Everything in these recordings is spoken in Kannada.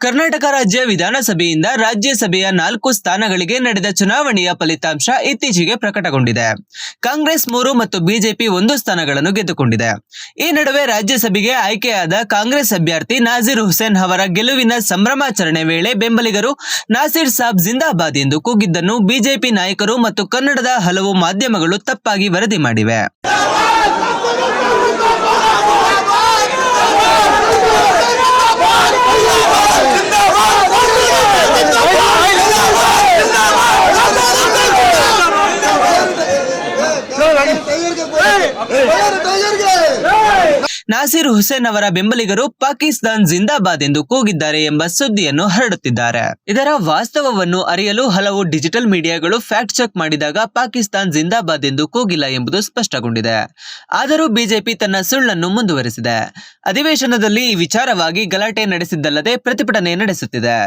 ಕರ್ನಾಟಕ ರಾಜ್ಯ ವಿಧಾನಸಭೆಯಿಂದ ರಾಜ್ಯಸಭೆಯ ನಾಲ್ಕು ಸ್ಥಾನಗಳಿಗೆ ನಡೆದ ಚುನಾವಣೆಯ ಫಲಿತಾಂಶ ಇತ್ತೀಚೆಗೆ ಪ್ರಕಟಗೊಂಡಿದೆ. ಕಾಂಗ್ರೆಸ್ ಮೂರು ಮತ್ತು ಬಿಜೆಪಿ ಒಂದು ಸ್ಥಾನಗಳನ್ನು ಗೆದ್ದುಕೊಂಡಿದೆ. ಈ ನಡುವೆ ರಾಜ್ಯಸಭೆಗೆ ಆಯ್ಕೆಯಾದ ಕಾಂಗ್ರೆಸ್ ಅಭ್ಯರ್ಥಿ ನಾಜೀರ್ ಹುಸೇನ್ ಅವರ ಗೆಲುವಿನ ಸಂಭ್ರಮಾಚರಣೆ ವೇಳೆ ಬೆಂಬಲಿಗರು ನಾಸೀರ್ ಸಾಬ್ ಜಿಂದಾಬಾದ್ ಎಂದು ಕೂಗಿದ್ದನ್ನು ಬಿಜೆಪಿ ನಾಯಕರು ಮತ್ತು ಕನ್ನಡದ ಹಲವು ಮಾಧ್ಯಮಗಳು ತಪ್ಪಾಗಿ ವರದಿ ಮಾಡಿವೆ. ನಾಸೀರ್ ಹುಸೇನ್ ಅವರ ಬೆಂಬಲಿಗರು ಪಾಕಿಸ್ತಾನ್ ಜಿಂದಾಬಾದ್ ಎಂದು ಕೂಗಿದ್ದಾರೆ ಎಂಬ ಸುದ್ದಿಯನ್ನು ಹರಡುತ್ತಿದ್ದಾರೆ. ಇದರ ವಾಸ್ತವವನ್ನು ಅರಿಯಲು ಹಲವು ಡಿಜಿಟಲ್ ಮೀಡಿಯಾಗಳು ಫ್ಯಾಕ್ಟ್ ಚೆಕ್ ಮಾಡಿದಾಗ ಪಾಕಿಸ್ತಾನ್ ಜಿಂದಾಬಾದ್ ಎಂದು ಕೂಗಿಲ್ಲ ಎಂಬುದು ಸ್ಪಷ್ಟಗೊಂಡಿದೆ. ಆದರೂ ಬಿಜೆಪಿ ತನ್ನ ಸುಳ್ಳನ್ನು ಮುಂದುವರೆಸಿದೆ. ಅಧಿವೇಶನದಲ್ಲಿ ಈ ವಿಚಾರವಾಗಿ ಗಲಾಟೆ ನಡೆಸಿದ್ದಲ್ಲದೆ ಪ್ರತಿಭಟನೆ ನಡೆಸುತ್ತಿದೆ.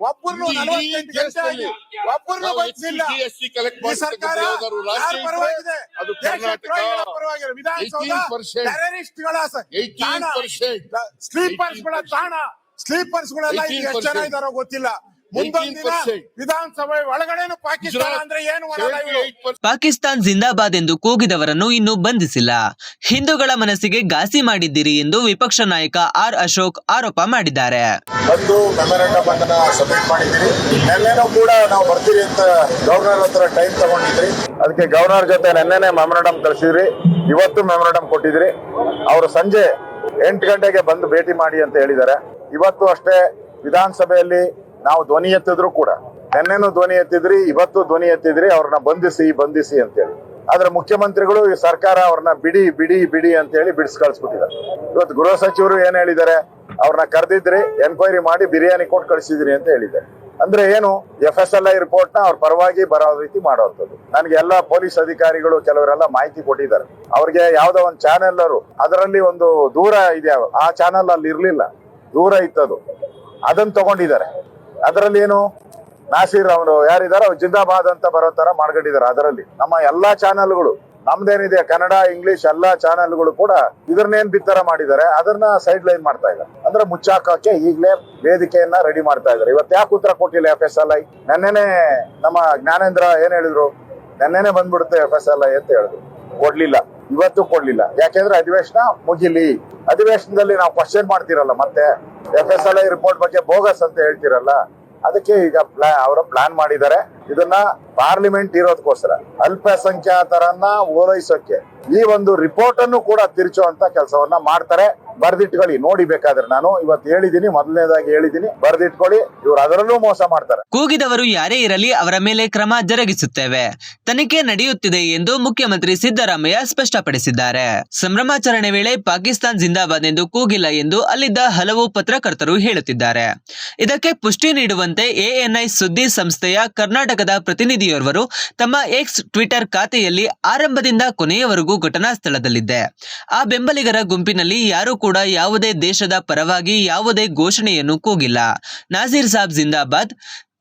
ಒಬ್ಬರು SC collect ಈ ಸರ್ಕಾರ ಪರವಾಗಿದೆ ವಿಧಾನಸೌಧ 18% ಟೆರರಿಸ್ಟ್ಗಳ ಸ- 18% ತಾಣ. ಸ್ಲೀಪರ್ಸ್ಗಳ ತಾಣ. ಸ್ಲೀಪರ್ಸ್ ಈಗ ಎಷ್ಟು ಜನ ಇದಾರೋ ಗೊತ್ತಿಲ್ಲ. ಮುಂದೊಂದು ದಿನ 18% ವಿಧಾನಸಭೆ ಒಳಗಡೆನು ಪಾಕಿಸ್ತಾನ ಅಂದ್ರೆ ಏನು ಮಾಡಲ್ಲ ಇವ್ರು. 78% ಪಾಕಿಸ್ತಾನ್ ಜಿಂದಾಬಾದ್ ಎಂದು ಕೂಗಿದವರನ್ನು ಇನ್ನೂ ಬಂಧಿಸಿಲ್ಲ. ಹಿಂದೂಗಳ ಮನಸ್ಸಿಗೆ ಘಾಸಿ ಮಾಡಿದ್ದೀರಿ ಎಂದು ವಿಪಕ್ಷ ನಾಯಕ ಆರ್ ಅಶೋಕ್ ಆರೋಪ ಮಾಡಿದ್ದಾರೆ. ಬಂದು ಮೆಮೊರಂಡಮ್ ಅನ್ನ ಸಬ್ಮಿಟ್ ಮಾಡಿದ್ರಿ. ನೆನ್ನೆನೂ ಕೂಡ ನಾವು ಬರ್ತೀರಿ ಅಂತ ಗವರ್ನರ್ ಹತ್ರ ಟೈಮ್ ತಗೊಂಡಿದ್ರಿ. ಅದಕ್ಕೆ ಗವರ್ನರ್ ಜೊತೆ ನೆನ್ನೆನೆ ಮೆಮೊರಂಡಮ್ ಕಳಿಸಿದ್ರಿ. ಇವತ್ತು ಮೆಮೊರಂಡಮ್ ಕೊಟ್ಟಿದ್ರಿ. ಅವರು ಸಂಜೆ ಎಂಟು ಗಂಟೆಗೆ ಬಂದು ಭೇಟಿ ಮಾಡಿ ಅಂತ ಹೇಳಿದ್ದಾರೆ. ಇವತ್ತು ಅಷ್ಟೇ ವಿಧಾನಸಭೆಯಲ್ಲಿ ನಾವು ಧ್ವನಿ ಎತ್ತಿದ್ರು ಕೂಡ. ನೆನ್ನೆನೂ ಧ್ವನಿ ಎತ್ತಿದ್ರಿ, ಇವತ್ತು ಧ್ವನಿ ಎತ್ತಿದ್ರಿ, ಅವ್ರನ್ನ ಬಂಧಿಸಿ ಬಂಧಿಸಿ ಅಂತೇಳಿ. ಆದ್ರೆ ಮುಖ್ಯಮಂತ್ರಿಗಳು ಈ ಸರ್ಕಾರ ಅವ್ರನ್ನ ಬಿಡಿ ಬಿಡಿ ಬಿಡಿ ಅಂತ ಹೇಳಿ ಬಿಡಿಸ್ ಕಳಿಸ್ಬಿಟ್ಟಿದ್ದಾರೆ. ಇವತ್ತು ಗೃಹ ಸಚಿವರು ಏನ್ ಹೇಳಿದ್ದಾರೆ? ಅವ್ರನ್ನ ಕರೆದಿದ್ರಿ ಎನ್ಕ್ವೈರಿ ಮಾಡಿ ಬಿರಿಯಾನಿ ಕೊಟ್ಟು ಕಳಿಸಿದ್ರಿ ಅಂತ ಹೇಳಿದ್ದಾರೆ. ಅಂದ್ರೆ ಏನು ಎಫ್ ಎಸ್ ಎಲ್ ಐ ರಿಪೋರ್ಟ್ನ ಅವ್ರ ಪರವಾಗಿ ಬರೋ ರೀತಿ ಮಾಡುವಂಥದ್ದು ನನಗೆ ಎಲ್ಲ ಪೊಲೀಸ್ ಅಧಿಕಾರಿಗಳು ಕೆಲವರೆಲ್ಲ ಮಾಹಿತಿ ಕೊಟ್ಟಿದ್ದಾರೆ. ಅವ್ರಿಗೆ ಯಾವ್ದೋ ಒಂದು ಚಾನೆಲ್ ಅವರು, ಅದರಲ್ಲಿ ಒಂದು ದೂರ ಇದೆ. ಆ ಚಾನೆಲ್ ಅಲ್ಲಿ ಇರ್ಲಿಲ್ಲ. ದೂರ ಇತ್ತದು. ಅದನ್ನ ತಗೊಂಡಿದ್ದಾರೆ. ಅದರಲ್ಲಿ ಏನು? ನಾಸೀರ್ ಅವರು ಯಾರಿದ್ದಾರೆ ಅವ್ರು ಜಿಂದಾಬಾದ್ ಅಂತ ಬರೋ ತರ ಮಾಡ್ಕೊಂಡಿದ್ದಾರೆ ಅದರಲ್ಲಿ. ನಮ್ಮ ಎಲ್ಲಾ ಚಾನೆಲ್ಗಳು, ನಮ್ದೇನಿದೆ, ಕನ್ನಡ, ಇಂಗ್ಲಿಷ್ ಎಲ್ಲಾ ಚಾನೆಲ್ಗಳು ಕೂಡ ಇದನ್ನೇನ್ ಬಿತ್ತರ ಮಾಡಿದ್ದಾರೆ, ಅದನ್ನ ಸೈಡ್ ಲೈನ್ ಮಾಡ್ತಾ ಇದ್ದಾರೆ. ಅಂದ್ರೆ ಮುಚ್ಚಾಕಕ್ಕೆ ಈಗಲೇ ವೇದಿಕೆಯನ್ನ ರೆಡಿ ಮಾಡ್ತಾ ಇದ್ದಾರೆ. ಇವತ್ತು ಯಾಕೆ ಉತ್ತರ ಕೊಟ್ಟಿಲ್ಲ ಎಫ್ ಎಸ್ ಎಲ್ ಐ ನೆನ್ನೆನೆ ನಮ್ಮ ಜ್ಞಾನೇಂದ್ರ ಏನ್ ಹೇಳಿದ್ರು? ನೆನ್ನೆನೆ ಬಂದ್ಬಿಡುತ್ತೆ ಎಫ್ ಎಸ್ ಎಲ್ ಐ ಅಂತ ಹೇಳಿದ್ರು. ಕೊಡ್ಲಿಲ್ಲ. ಇವತ್ತು ಕೊಡ್ಲಿಲ್ಲ. ಯಾಕೆಂದ್ರೆ ಅಧಿವೇಶನ ಮುಗಿಲಿ. ಅಧಿವೇಶನದಲ್ಲಿ ನಾವು ಕ್ವಶನ್ ಮಾಡ್ತಿರಲ್ಲ ಮತ್ತೆ. F S L I report ಬಗ್ಗೆ ಬೋಗಸ್ ಅಂತ ಹೇಳ್ತಿರಲ್ಲ, ಅದಕ್ಕೆ ಈಗ ಪ್ಲಾ, ಅವರು ಪ್ಲಾನ್ ಮಾಡಿದ್ದಾರೆ. ಇದನ್ನ ಪಾರ್ಲಿಮೆಂಟ್ ಇರೋದಕ್ಕೋಸ್ಕರ ಅಲ್ಪಸಂಖ್ಯಾತರನ್ನ ಓಲೈಸೋಕೆ ಈ ಒಂದು ರಿಪೋರ್ಟ್ ಅನ್ನು ಕೂಡ ತಿರುಚುವಂತ ಕೆಲಸವನ್ನ ಮಾಡ್ತಾರೆ. ಬರ್ದಿಟ್ಕೊಳ್ಳಿ, ನೋಡಿ ಬೇಕಾದ್ರೆ ನಾನು ಇವತ್ತು ಹೇಳಿದೀನಿ ಮೊದಲನೇದಾಗಿ ಹೇಳಿದೀನಿ ಬರ್ದಿಟ್ಕೊಳ್ಳಿ, ಇವ್ರು ಅದರಲ್ಲೂ ಮೋಸ ಮಾಡ್ತಾರೆ. ಕೂಗಿದವರು ಯಾರೇ ಇರಲಿ, ಅವರ ಮೇಲೆ ಕ್ರಮ ಜರುಗಿಸುತ್ತೇವೆ. ತನಿಖೆ ನಡೆಯುತ್ತಿದೆ ಎಂದು ಮುಖ್ಯಮಂತ್ರಿ ಸಿದ್ದರಾಮಯ್ಯ ಸ್ಪಷ್ಟಪಡಿಸಿದ್ದಾರೆ. ಸಂಭ್ರಮಾಚರಣೆ ವೇಳೆ ಪಾಕಿಸ್ತಾನ್ ಜಿಂದಾಬಾದ್ ಎಂದು ಕೂಗಿಲ್ಲ ಎಂದು ಅಲ್ಲಿದ್ದ ಹಲವು ಪತ್ರಕರ್ತರು ಹೇಳುತ್ತಿದ್ದಾರೆ. ಇದಕ್ಕೆ ಪುಷ್ಟಿ ನೀಡುವಂತೆ ಎಎನ್ಐ ಸುದ್ದಿ ಸಂಸ್ಥೆಯ ಕರ್ನಾಟಕದ ಪ್ರತಿನಿಧಿಯೋರ್ವರು ತಮ್ಮ ಎಕ್ಸ್ ಟ್ವಿಟರ್ ಖಾತೆಯಲ್ಲಿ ಆರಂಭದಿಂದ ಕೊನೆಯವರೆಗೂ ಘಟನಾ ಸ್ಥಳದಲ್ಲಿದ್ದೆ ಆ ಬೆಂಬಲಿಗರ ಗುಂಪಿನಲ್ಲಿ ಯಾರೂ ಕೂಡ ಯಾವುದೇ ದೇಶದ ಪರವಾಗಿ ಯಾವುದೇ ಘೋಷಣೆಯನ್ನು ಕೂಗಿಲ್ಲ. ನಾಸೀರ್ ಸಾಬ್ ಜಿಂದಾಬಾದ್.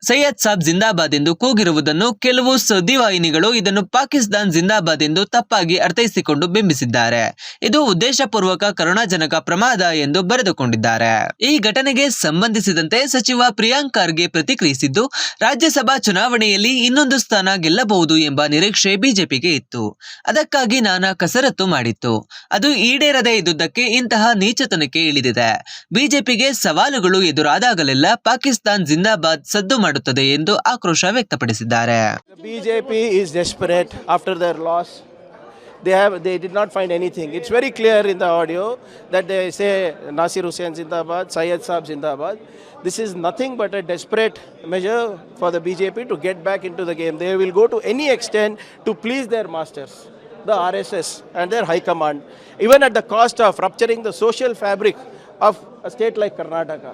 ಸೈಯದ್ ಸಾಬ್ ಜಿಂದಾಬಾದ್ ಎಂದು ಕೂಗಿರುವುದನ್ನು ಕೆಲವು ಸುದ್ದಿವಾಹಿನಿಗಳು ಇದನ್ನು ಪಾಕಿಸ್ತಾನ್ ಜಿಂದಾಬಾದ್ ಎಂದು ತಪ್ಪಾಗಿ ಅರ್ಥೈಸಿಕೊಂಡು ಬಿಂಬಿಸಿದ್ದಾರೆ. ಇದು ಉದ್ದೇಶಪೂರ್ವಕ ಕರುಣಾಜನಕ ಪ್ರಮಾದ ಎಂದು ಬರೆದುಕೊಂಡಿದ್ದಾರೆ. ಈ ಘಟನೆಗೆ ಸಂಬಂಧಿಸಿದಂತೆ ಸಚಿವ ಪ್ರಿಯಾಂಕ್ ಖರ್ಗೆ ಪ್ರತಿಕ್ರಿಯಿಸಿದ್ದು, ರಾಜ್ಯಸಭಾ ಚುನಾವಣೆಯಲ್ಲಿ ಇನ್ನೊಂದು ಸ್ಥಾನ ಗೆಲ್ಲಬಹುದು ಎಂಬ ನಿರೀಕ್ಷೆ ಬಿಜೆಪಿಗೆ ಇತ್ತು. ಅದಕ್ಕಾಗಿ ನಾನಾ ಕಸರತ್ತು ಮಾಡಿತ್ತು. ಅದು ಈಡೇರದೇ ಇದ್ದುದಕ್ಕೆ ಇಂತಹ ನೀಚತನಕ್ಕೆ ಇಳಿದಿದೆ. ಬಿಜೆಪಿಗೆ ಸವಾಲುಗಳು ಎದುರಾದಾಗಲೆಲ್ಲ ಪಾಕಿಸ್ತಾನ್ ಜಿಂದಾಬಾದ್ ಸದ್ದು ಮಾಡುತ್ತದೆ ಎಂದು ಆಕ್ರೋಶ ವ್ಯಕ್ತಪಡಿಸಿದ್ದಾರೆ BJP is desperate after their loss. They have they did not find anything. It's very clear in the audio that they say Nasir Hussain Zindabad, Syed Saab Zindabad. This is nothing but a desperate measure for the BJP to get back into the game. They will go to any extent to please their masters, the RSS and their high command, even at the cost of rupturing the social fabric of a state like Karnataka.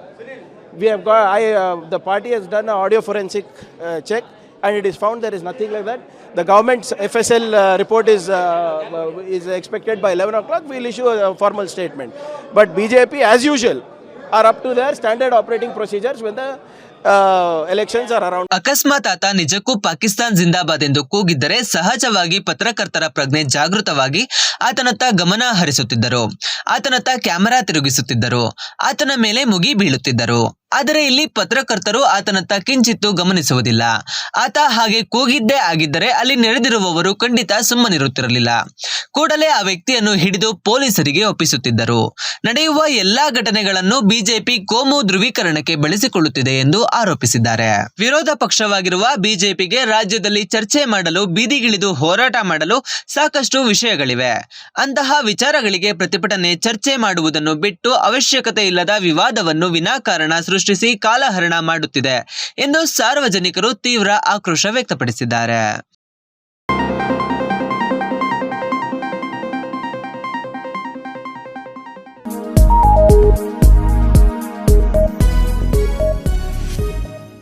We have got, I, uh, the party has done an audio forensic uh, check and it is found there is nothing like that. The government's FSL uh, report is, uh, uh, is expected by 11 o'clock. We'll issue a formal statement. But BJP, as usual, are up to their standard operating procedures when the uh. ಅಕಸ್ಮಾತ್ ಆತ ನಿಜಕ್ಕೂ ಪಾಕಿಸ್ತಾನ್ ಜಿಂದಾಬಾದ್ ಎಂದು ಕೂಗಿದ್ದರೆ ಸಹಜವಾಗಿ ಪತ್ರಕರ್ತರ ಪ್ರಜ್ಞೆ ಜಾಗೃತವಾಗಿ ಆತನತ್ತ ಗಮನ ಹರಿಸುತ್ತಿದ್ದರು ಆತನತ್ತ ಕ್ಯಾಮೆರಾ ತಿರುಗಿಸುತ್ತಿದ್ದರು ಆತನ ಮೇಲೆ ಮುಗಿ ಬೀಳುತ್ತಿದ್ದರು ಆದರೆ ಇಲ್ಲಿ ಪತ್ರಕರ್ತರು ಆತನತ್ತ ಕಿಂಚಿತ್ತು ಗಮನಿಸುವುದಿಲ್ಲ. ಆತ ಹಾಗೆ ಕೂಗಿದ್ದೇ ಆಗಿದ್ದರೆ ಅಲ್ಲಿ ನೆರೆದಿರುವವರು ಖಂಡಿತ ಸುಮ್ಮನಿರುತ್ತಿರಲಿಲ್ಲ. ಕೂಡಲೇ ಆ ವ್ಯಕ್ತಿಯನ್ನು ಹಿಡಿದು ಪೊಲೀಸರಿಗೆ ಒಪ್ಪಿಸುತ್ತಿದ್ದರು. ನಡೆಯುವ ಎಲ್ಲಾ ಘಟನೆಗಳನ್ನು ಬಿಜೆಪಿ ಕೋಮು ಧ್ರುವೀಕರಣಕ್ಕೆ ಬಳಸಿಕೊಳ್ಳುತ್ತಿದೆ ಎಂದು ಆರೋಪಿಸಿದ್ದಾರೆ. ವಿರೋಧ ಪಕ್ಷವಾಗಿರುವ ಬಿಜೆಪಿಗೆ ರಾಜ್ಯದಲ್ಲಿ ಚರ್ಚೆ ಮಾಡಲು, ಬೀದಿಗಿಳಿದು ಹೋರಾಟ ಮಾಡಲು ಸಾಕಷ್ಟು ವಿಷಯಗಳಿವೆ. ಅಂತಹ ವಿಚಾರಗಳಿಗೆ ಪ್ರತಿಭಟನೆ ಚರ್ಚೆ ಮಾಡುವುದನ್ನು ಬಿಟ್ಟು ಅವಶ್ಯಕತೆ ಇಲ್ಲದ ವಿವಾದವನ್ನು ವಿನಾಕಾರಣ ಸೃಷ್ಟಿಸಿ ಕಾಲಹರಣ ಮಾಡುತ್ತಿದೆ ಎಂದು ಸಾರ್ವಜನಿಕರು ತೀವ್ರ ಆಕ್ರೋಶ ವ್ಯಕ್ತಪಡಿಸಿದ್ದಾರೆ.